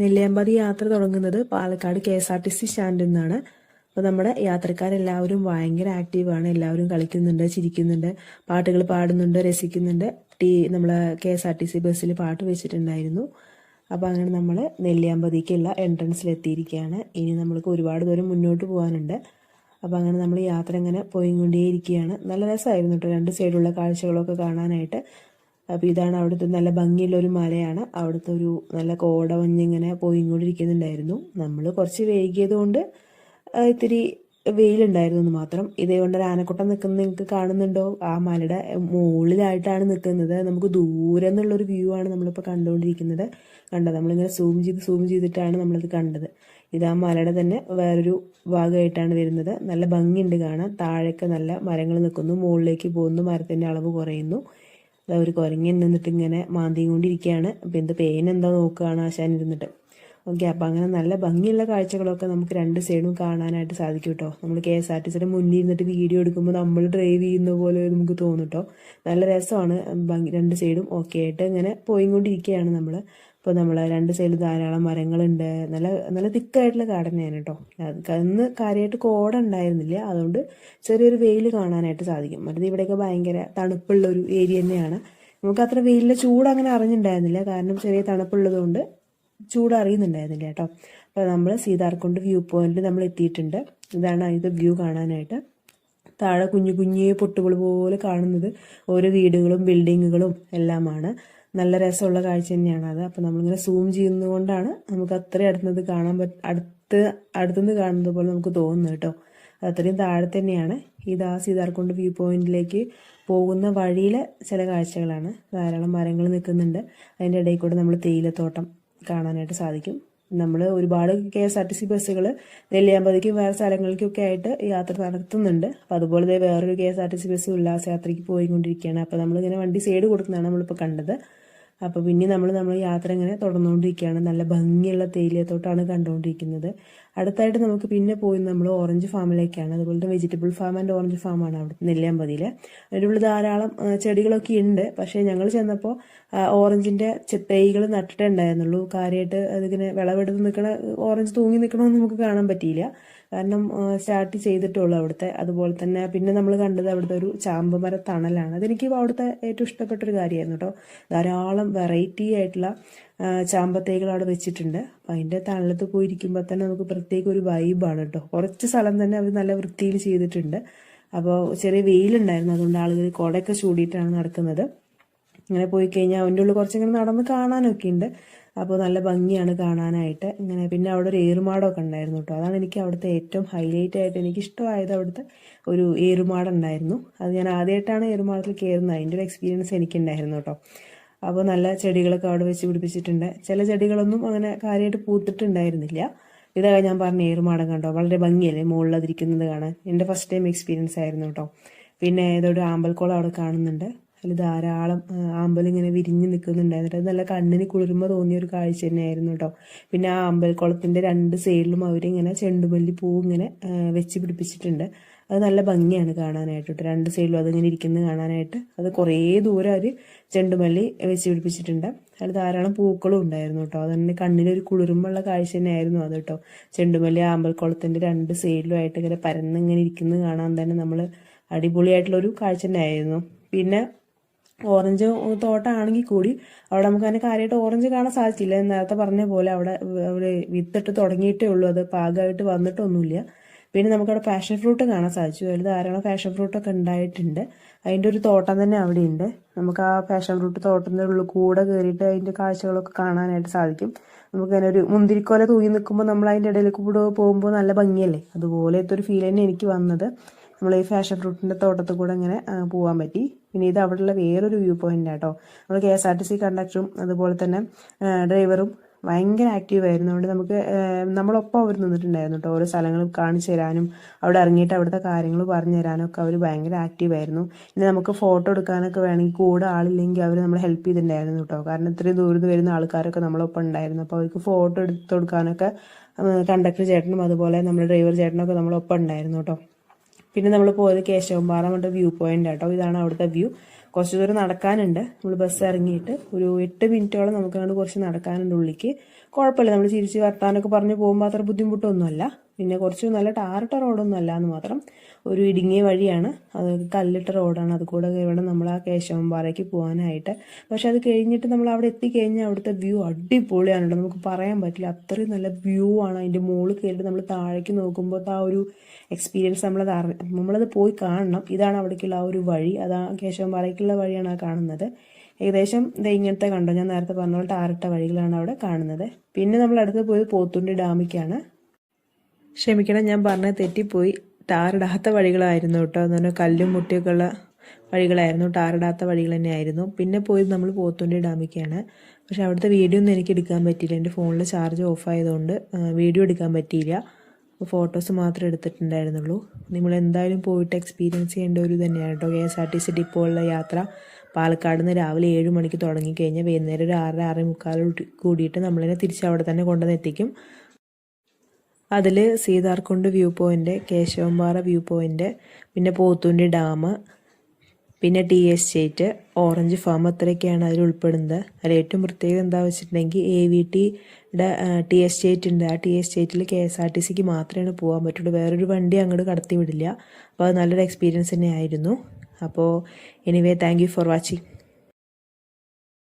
നെല്ലിയാമ്പതി യാത്ര തുടങ്ങുന്നത് Palakkad K S R T C സ്റ്റാൻഡിൽ നിന്നാണ്. അപ്പോൾ നമ്മുടെ യാത്രക്കാരെല്ലാവരും ഭയങ്കര ആക്റ്റീവാണ് എല്ലാവരും കളിക്കുന്നുണ്ട് ചിരിക്കുന്നുണ്ട് പാട്ടുകൾ പാടുന്നുണ്ട് രസിക്കുന്നുണ്ട്. ടി നമ്മളെ K S R T C ബസ്സിൽ പാട്ട് വെച്ചിട്ടുണ്ടായിരുന്നു. അപ്പോൾ അങ്ങനെ നമ്മൾ നെല്ലിയാമ്പതിക്കുള്ള എൻട്രൻസിൽ എത്തിയിരിക്കുകയാണ് ഇനി നമ്മൾക്ക് ഒരുപാട് ദൂരം മുന്നോട്ട് പോകാനുണ്ട്. അപ്പോൾ അങ്ങനെ നമ്മൾ യാത്ര ഇങ്ങനെ പോയിക്കൊണ്ടേയിരിക്കുകയാണ്. നല്ല രസമായിരുന്നു കേട്ടോ രണ്ട് സൈഡിലുള്ള കാഴ്ചകളൊക്കെ കാണാനായിട്ട്. അപ്പോൾ ഇതാണ് അവിടുത്തെ നല്ല ഭംഗിയുള്ള ഒരു മലയാണ്. അവിടുത്തെ ഒരു നല്ല കോട മഞ്ഞിങ്ങനെ പോയിക്കൊണ്ടിരിക്കുന്നുണ്ടായിരുന്നു നമ്മൾ കുറച്ച് വൈകിയത് കൊണ്ട് ആ, ഇത്തിരി വെയിലുണ്ടായിരുന്നു എന്ന് മാത്രം. ഇതേകൊണ്ട് ഒരു ആനക്കുട്ടം നിൽക്കുന്നത് നിങ്ങൾക്ക് കാണുന്നുണ്ടോ? ആ മലയുടെ മുകളിലായിട്ടാണ് നിൽക്കുന്നത് നമുക്ക് ദൂരെ നിന്നുള്ളൊരു വ്യൂ ആണ് നമ്മളിപ്പോൾ കണ്ടുകൊണ്ടിരിക്കുന്നത്. കണ്ടത് നമ്മളിങ്ങനെ സൂം ചെയ്ത് സൂം ചെയ്തിട്ടാണ് നമ്മളത് കണ്ടത്. ഇത് ആ മലയുടെ തന്നെ വേറൊരു ഭാഗമായിട്ടാണ് വരുന്നത്. നല്ല ഭംഗിയുണ്ട് കാണാൻ. താഴേക്ക് നല്ല മരങ്ങൾ നിൽക്കുന്നു. മുകളിലേക്ക് പോകുന്നു. മരത്തിന്റെ അളവ് കുറയുന്നു. ഒരു കുരങ്ങൻ നിന്നിട്ട് ഇങ്ങനെ മാന്തിയും കൊണ്ടിരിക്കുകയാണ് അപ്പം എന്ത് പേൻ എന്താ നോക്കുകയാണ് ആശാൻ ഇരുന്നിട്ട്. ഓക്കെ അപ്പം അങ്ങനെ നല്ല ഭംഗിയുള്ള കാഴ്ചകളൊക്കെ നമുക്ക് രണ്ട് സൈഡും കാണാനായിട്ട് സാധിക്കും കേട്ടോ നമ്മൾ കെ എസ് ആർ ടി സിയുടെ മുന്നിൽ ഇരുന്നിട്ട് വീഡിയോ എടുക്കുമ്പോൾ നമ്മൾ ഡ്രൈവ് ചെയ്യുന്ന പോലെ നമുക്ക് തോന്നും കേട്ടോ നല്ല രസമാണ് ഭംഗി രണ്ട് സൈഡും ഓക്കെ ആയിട്ട് ഇങ്ങനെ പോയിക്കൊണ്ടിരിക്കുകയാണ് നമ്മൾ അപ്പോൾ നമ്മൾ രണ്ട് സൈഡിൽ ധാരാളം മരങ്ങളുണ്ട് നല്ല നല്ല തിക്കായിട്ടുള്ള കാടനെയാണ് കേട്ടോ അന്ന് കാര്യമായിട്ട് കോട ഉണ്ടായിരുന്നില്ല അതുകൊണ്ട് ചെറിയൊരു വെയിൽ കാണാനായിട്ട് സാധിക്കും. മറ്റത് ഇവിടെയൊക്കെ ഭയങ്കര തണുപ്പുള്ള ഒരു ഏരിയ തന്നെയാണ്. നമുക്ക് അത്ര വെയിലിലെ ചൂട് അങ്ങനെ അറിഞ്ഞിട്ടുണ്ടായിരുന്നില്ല കാരണം ചെറിയ തണുപ്പുള്ളത് കൊണ്ട് ചൂട് അറിയുന്നുണ്ടായിരുന്നില്ല കേട്ടോ. അപ്പോൾ നമ്മൾ സീതാർക്കുണ്ട് വ്യൂ പോയിന്റിൽ നമ്മൾ എത്തിയിട്ടുണ്ട് ഇതാണ് അതിന്റെ വ്യൂ കാണാനായിട്ട്. താഴെ കുഞ്ഞു കുഞ്ഞു പൊട്ടുകൾ പോലെ കാണുന്നത് ഓരോ വീടുകളും ബിൽഡിങ്ങുകളും എല്ലാമാണ്. നല്ല രസമുള്ള കാഴ്ച തന്നെയാണ് അത്. അപ്പോൾ നമ്മളിങ്ങനെ സൂം ചെയ്യുന്നതുകൊണ്ടാണ് നമുക്ക് അത്രയും അടുത്തുനിന്ന് കാണാൻ പറ്റ അടുത്ത് അടുത്തുനിന്ന് കാണുന്നത് പോലെ നമുക്ക് തോന്നുന്നു കേട്ടോ. അത് അത്രയും താഴെ തന്നെയാണ്. ഇത് ആ സീതാർക്കുണ്ട് വ്യൂ പോയിന്റിലേക്ക് പോകുന്ന വഴിയിലെ ചില കാഴ്ചകളാണ്. ധാരാളം മരങ്ങൾ നിൽക്കുന്നുണ്ട്. അതിന്റെ ഇടയിൽ കൂടെ നമ്മൾ തേയിലത്തോട്ടം കാണാനായിട്ട് സാധിക്കും. നമ്മൾ ഒരുപാട് K S R T C ബസ്സുകൾ നെല്ലിയാമ്പതിക്കും വേറെ സ്ഥലങ്ങളിലേക്കൊക്കെ ആയിട്ട് യാത്ര നടത്തുന്നുണ്ട്. അപ്പം അതുപോലെ വേറൊരു K S R T C bus ഉല്ലാസയാത്രയ്ക്ക് പോയിക്കൊണ്ടിരിക്കുകയാണ്. അപ്പോൾ നമ്മളിങ്ങനെ വണ്ടി സൈഡ് കൊടുക്കുന്നതാണ് നമ്മളിപ്പോൾ കണ്ടത്. അപ്പോൾ പിന്നെ നമ്മൾ നമ്മൾ യാത്ര ഇങ്ങനെ തുടർന്നുകൊണ്ടിരിക്കുകയാണ്. നല്ല ഭംഗിയുള്ള തേയിലത്തോട്ടാണ് കണ്ടുകൊണ്ടിരിക്കുന്നത്. അടുത്തായിട്ട് നമുക്ക് പിന്നെ പോയി നമ്മൾ ഓറഞ്ച് ഫാമിലേക്കാണ്. അതുപോലെ തന്നെ വെജിറ്റബിൾ ഫാം ആൻഡ് ഓറഞ്ച് ഫാമാണ് അവിടെ നെല്ലിയാമ്പതിയിൽ അതിനുള്ള ധാരാളം ചെടികളൊക്കെ ഉണ്ട്. പക്ഷേ ഞങ്ങൾ ചെന്നപ്പോൾ ഓറഞ്ചിന്റെ തൈകൾ നട്ടിട്ടുണ്ടായിരുന്നുള്ളൂ കാര്യമായിട്ട് അതിങ്ങനെ വിളവെടുത്ത് നിൽക്കണ ഓറഞ്ച് തൂങ്ങി നിൽക്കണമെന്ന് നമുക്ക് കാണാൻ പറ്റിയില്ല. കാരണം സ്റ്റാർട്ട് ചെയ്തിട്ടുള്ളൂ അവിടുത്തെ. അതുപോലെ തന്നെ പിന്നെ നമ്മൾ കണ്ടത് അവിടുത്തെ ഒരു ചാമ്പമര തണലാണ്. അതെനിക്ക് അവിടുത്തെ ഏറ്റവും ഇഷ്ടപ്പെട്ടൊരു കാര്യമായിരുന്നു കേട്ടോ. ധാരാളം വെറൈറ്റി ആയിട്ടുള്ള ചാമ്പത്തേകൾ അവിടെ വെച്ചിട്ടുണ്ട്. അപ്പം അതിന്റെ തണലത്ത് പോയിരിക്കുമ്പോൾ തന്നെ നമുക്ക് പ്രത്യേക ഒരു വൈബാണ് കേട്ടോ. കുറച്ച് സ്ഥലം തന്നെ അവർ നല്ല വൃത്തിയിൽ ചെയ്തിട്ടുണ്ട്. അപ്പോൾ ചെറിയ വെയിലുണ്ടായിരുന്നു. അതുകൊണ്ട് ആളുകൾ കുടയൊക്കെ ചൂടിയിട്ടാണ് നടക്കുന്നത്. ഇങ്ങനെ പോയി കഴിഞ്ഞാൽ അവന്റെ ഉള്ളിൽ കുറച്ചിങ്ങനെ നടന്ന് കാണാനൊക്കെ ഉണ്ട്. അപ്പോൾ നല്ല ഭംഗിയാണ് കാണാനായിട്ട്. ഇങ്ങനെ പിന്നെ അവിടെ ഒരു ഏറുമാടമൊക്കെ ഉണ്ടായിരുന്നു കേട്ടോ അതാണ് എനിക്ക് അവിടുത്തെ ഏറ്റവും ഹൈലൈറ്റ് ആയിട്ട് എനിക്ക് ഇഷ്ടമായത് അവിടുത്തെ ഒരു ഏറുമാടം ഉണ്ടായിരുന്നു അത് ഞാൻ ആദ്യമായിട്ടാണ് ഏറുമാടത്തിൽ കയറുന്നത്. അതിന്റെ ഒരു എക്സ്പീരിയൻസ് എനിക്കുണ്ടായിരുന്നു കേട്ടോ അപ്പോൾ നല്ല ചെടികളൊക്കെ അവിടെ വെച്ച് പിടിപ്പിച്ചിട്ടുണ്ട്. ചില ചെടികളൊന്നും അങ്ങനെ കാര്യമായിട്ട് പൂത്തിട്ടുണ്ടായിരുന്നില്ല. ഇതാ ഞാൻ പറഞ്ഞ ഏറുമാടം കണ്ടോ? വളരെ ഭംഗിയല്ലേ? മുകളിലതിരിക്കുന്നത് കാണാൻ. എന്റെ ഫസ്റ്റ് ടൈം എക്സ്പീരിയൻസ് ആയിരുന്നു കേട്ടോ പിന്നെ ഏതൊരു ആമ്പൽക്കുളം അവിടെ കാണുന്നുണ്ട്. അതിൽ ധാരാളം ആമ്പൽ ഇങ്ങനെ വിരിഞ്ഞ് നിൽക്കുന്നുണ്ടായിരുന്നു നല്ല കണ്ണിന് കുളിർമ തോന്നിയ ഒരു കാഴ്ച തന്നെയായിരുന്നു കേട്ടോ പിന്നെ ആ അമ്പൽക്കുളത്തിന്റെ രണ്ട് സൈഡിലും അവരിങ്ങനെ ചെണ്ടുമല്ലി പൂ ഇങ്ങനെ വെച്ച് പിടിപ്പിച്ചിട്ടുണ്ട്. അത് നല്ല ഭംഗിയാണ് കാണാനായിട്ട് കേട്ടോ രണ്ട് സൈഡിലും അതിങ്ങനെ ഇരിക്കുന്നത് കാണാനായിട്ട്. അത് കുറേ ദൂരം അവർ ചെണ്ടുമല്ലി വെച്ച് പിടിപ്പിച്ചിട്ടുണ്ട്. അതിൽ ധാരാളം പൂക്കളും ഉണ്ടായിരുന്നു കേട്ടോ അതുതന്നെ കണ്ണിനൊരു കുളിർമുള്ള കാഴ്ച തന്നെയായിരുന്നു അത് കേട്ടോ ചെണ്ടുമല്ലി ആമ്പൽക്കുളത്തിന്റെ രണ്ട് സൈഡിലും ആയിട്ട് ഇങ്ങനെ പരന്നിങ്ങനെ ഇരിക്കുന്നത് കാണാൻ തന്നെ നമ്മൾ അടിപൊളിയായിട്ടുള്ളൊരു കാഴ്ച തന്നെയായിരുന്നു. പിന്നെ ഓറഞ്ച് തോട്ടമാണെങ്കിൽ കൂടി അവിടെ നമുക്ക് അതിന് കാര്യമായിട്ട് ഓറഞ്ച് കാണാൻ സാധിച്ചില്ല. നേരത്തെ പറഞ്ഞ പോലെ അവിടെ അവിടെ വിത്തിട്ട് തുടങ്ങിയിട്ടേ ഉള്ളൂ. അത് പാകമായിട്ട് വന്നിട്ടൊന്നുമില്ല. പിന്നെ നമുക്കവിടെ പാഷൻ ഫ്രൂട്ട് കാണാൻ സാധിച്ചു. അതിൽ ധാരാളം പാഷൻ ഫ്രൂട്ടൊക്കെ ഉണ്ടായിട്ടുണ്ട്. അതിന്റെ ഒരു തോട്ടം തന്നെ അവിടെ ഉണ്ട് നമുക്ക് ആ പാഷൻ ഫ്രൂട്ട് തോട്ടത്തിന്റെ ഉള്ളിൽ കൂടെ കയറിയിട്ട് അതിന്റെ കാഴ്ചകളൊക്കെ കാണാനായിട്ട് സാധിക്കും. നമുക്ക് അങ്ങനെ ഒരു മുന്തിരിക്കോല തൂങ്ങി നിൽക്കുമ്പോൾ നമ്മൾ അതിന്റെ ഇടയിലേക്ക് കൂടെ പോകുമ്പോൾ നല്ല ഭംഗിയല്ലേ? അതുപോലത്തെ ഒരു ഫീൽ തന്നെ എനിക്ക് വന്നത്. നമ്മൾ ഈ ഫാഷൻ ഫ്രൂട്ടിന്റെ തോട്ടത്തിൽ കൂടെ ഇങ്ങനെ പോകാൻ പറ്റി. പിന്നെ ഇത് അവിടെയുള്ള വേറൊരു വ്യൂ പോയിന്റ് ആട്ടോ. നമ്മൾ K S R T C കണ്ടക്ടറും അതുപോലെ തന്നെ ഡ്രൈവറും ഭയങ്കര ആക്റ്റീവ് ആയിരുന്നു. അതുകൊണ്ട് നമുക്ക് നമ്മളൊപ്പം അവർ നിന്നിട്ടുണ്ടായിരുന്നു കേട്ടോ ഓരോ സ്ഥലങ്ങളും കാണിച്ചു തരാനും അവിടെ ഇറങ്ങിയിട്ട് അവിടുത്തെ കാര്യങ്ങൾ പറഞ്ഞു തരാനും ഒക്കെ അവർ ഭയങ്കര ആക്റ്റീവ് ആയിരുന്നു. പിന്നെ നമുക്ക് ഫോട്ടോ എടുക്കാനൊക്കെ വേണമെങ്കിൽ കൂടെ ആളില്ലെങ്കിൽ അവർ നമ്മളെ ഹെൽപ്പ് ചെയ്തിട്ടുണ്ടായിരുന്നു കേട്ടോ കാരണം ഇത്രയും ദൂരത്ത് വരുന്ന ആൾക്കാരൊക്കെ നമ്മളൊപ്പം ഉണ്ടായിരുന്നു. അപ്പോൾ അവർക്ക് ഫോട്ടോ എടുത്ത് കൊടുക്കാനൊക്കെ കണ്ടക്ടർ ചേട്ടനും അതുപോലെ നമ്മുടെ ഡ്രൈവർ ചേട്ടനൊക്കെ നമ്മളൊപ്പം ഉണ്ടായിരുന്നു കേട്ടോ പിന്നെ നമ്മൾ പോയത് കേശവമ്പാറ നമ്മുടെ വ്യൂ പോയിന്റ് ആട്ടോ. ഇതാണ് അവിടുത്തെ വ്യൂ കുറച്ച് ദൂരം നടക്കാനുണ്ട്. നമ്മൾ ബസ് ഇറങ്ങിയിട്ട് ഒരു എട്ട് മിനിറ്റോളം നമുക്ക് അങ്ങോട്ട് കുറച്ച് നടക്കാനുണ്ട് ഉള്ളിക്ക്. കുഴപ്പമില്ല നമ്മൾ ചിരിച്ച് വർത്താനൊക്കെ പറഞ്ഞ് പോകുമ്പോൾ അത്ര ബുദ്ധിമുട്ടൊന്നുമല്ല. പിന്നെ കുറച്ച് നല്ല ടാറിട്ട റോഡൊന്നും അല്ല എന്ന് മാത്രം. ഒരു ഇടുങ്ങിയ വഴിയാണ്. അത് കല്ലിട്ട റോഡാണ്. അത് കൂടെ ഇവിടെ നമ്മൾ ആ കേശവമ്പാറയ്ക്ക് പോകാനായിട്ട്. പക്ഷെ അത് കഴിഞ്ഞിട്ട് നമ്മൾ അവിടെ എത്തിക്കഴിഞ്ഞാൽ അവിടുത്തെ വ്യൂ അടിപൊളിയാണ് കേട്ടോ നമുക്ക് പറയാൻ പറ്റില്ല. അത്രയും നല്ല വ്യൂ ആണ്. അതിന്റെ മുകളിൽ കയറിയിട്ട് നമ്മൾ താഴേക്ക് നോക്കുമ്പോൾ ആ ഒരു എക്സ്പീരിയൻസ് നമ്മളത് അറി നമ്മളത് പോയി കാണണം. ഇതാണ് അവിടേക്കുള്ള ആ ഒരു വഴി. അത് ആ കേശവമ്പാറയ്ക്കുള്ള വഴിയാണ് ആ കാണുന്നത്. ഏകദേശം ഇത് ഇങ്ങനത്തെ കണ്ടോ? ഞാൻ നേരത്തെ പറഞ്ഞ പോലെ ടാറിട്ട വഴികളാണ് അവിടെ കാണുന്നത്. പിന്നെ നമ്മൾ അടുത്ത് പോയത് പോത്തുണ്ടി ഡാമിക്കാണ് ക്ഷമിക്കണം ഞാൻ പറഞ്ഞ തെറ്റിപ്പോയി. ടാറിടാത്ത വഴികളായിരുന്നു കേട്ടോ. പറഞ്ഞാൽ കല്ലും മുട്ടിയൊക്കെ ഉള്ള വഴികളായിരുന്നു. ടാറിടാത്ത വഴികൾ തന്നെയായിരുന്നു. പിന്നെ പോയത് നമ്മൾ പോത്തുണ്ടി ഡാമിക്കാണ് പക്ഷെ അവിടുത്തെ വീഡിയോ ഒന്നും എനിക്ക് എടുക്കാൻ പറ്റിയില്ല. എന്റെ ഫോണിൽ ചാർജ് ഓഫ് ആയതുകൊണ്ട് വീഡിയോ എടുക്കാൻ പറ്റിയില്ല. ഫോട്ടോസ് മാത്രമേ എടുത്തിട്ടുണ്ടായിരുന്നുള്ളൂ. നിങ്ങൾ എന്തായാലും പോയിട്ട് എക്സ്പീരിയൻസ് ചെയ്യേണ്ട ഒരു തന്നെയാണ് കേട്ടോ K S R T C ഡിപ്പോയുള്ള യാത്ര പാലക്കാട് നിന്ന് രാവിലെ ഏഴ് മണിക്ക് തുടങ്ങിക്കഴിഞ്ഞാൽ വൈകുന്നേരം ഒരു ആറര ആറ് മുക്കാൽ കൂടിയിട്ട് നമ്മളതിനെ തിരിച്ച് അവിടെ തന്നെ കൊണ്ടുവന്ന് എത്തിക്കും. അതിൽ Seetharkundu view point Kesavanpara view point പിന്നെ പോത്തുണ്ടി ഡാം പിന്നെ ടി എസ്റ്റേറ്റ് ഓറഞ്ച് ഫാം അത്രയൊക്കെയാണ് അതിൽ ഉൾപ്പെടുന്നത്. അതിൽ ഏറ്റവും പ്രത്യേകത എന്താ വെച്ചിട്ടുണ്ടെങ്കിൽ എ വി ടിയുടെ ടി എസ്റ്റേറ്റ് ഉണ്ട്. ആ ടി എസ്റ്റേറ്റിൽ കെ എസ് ആർ ടി സിക്ക് മാത്രമേ പോകാൻ പറ്റുള്ളൂ. വേറൊരു വണ്ടി അങ്ങോട്ട് കടത്തി വിടില്ല അപ്പോൾ അത് നല്ലൊരു എക്സ്പീരിയൻസ് തന്നെ ആയിരുന്നു അപ്പോൾ anyway thank you for watching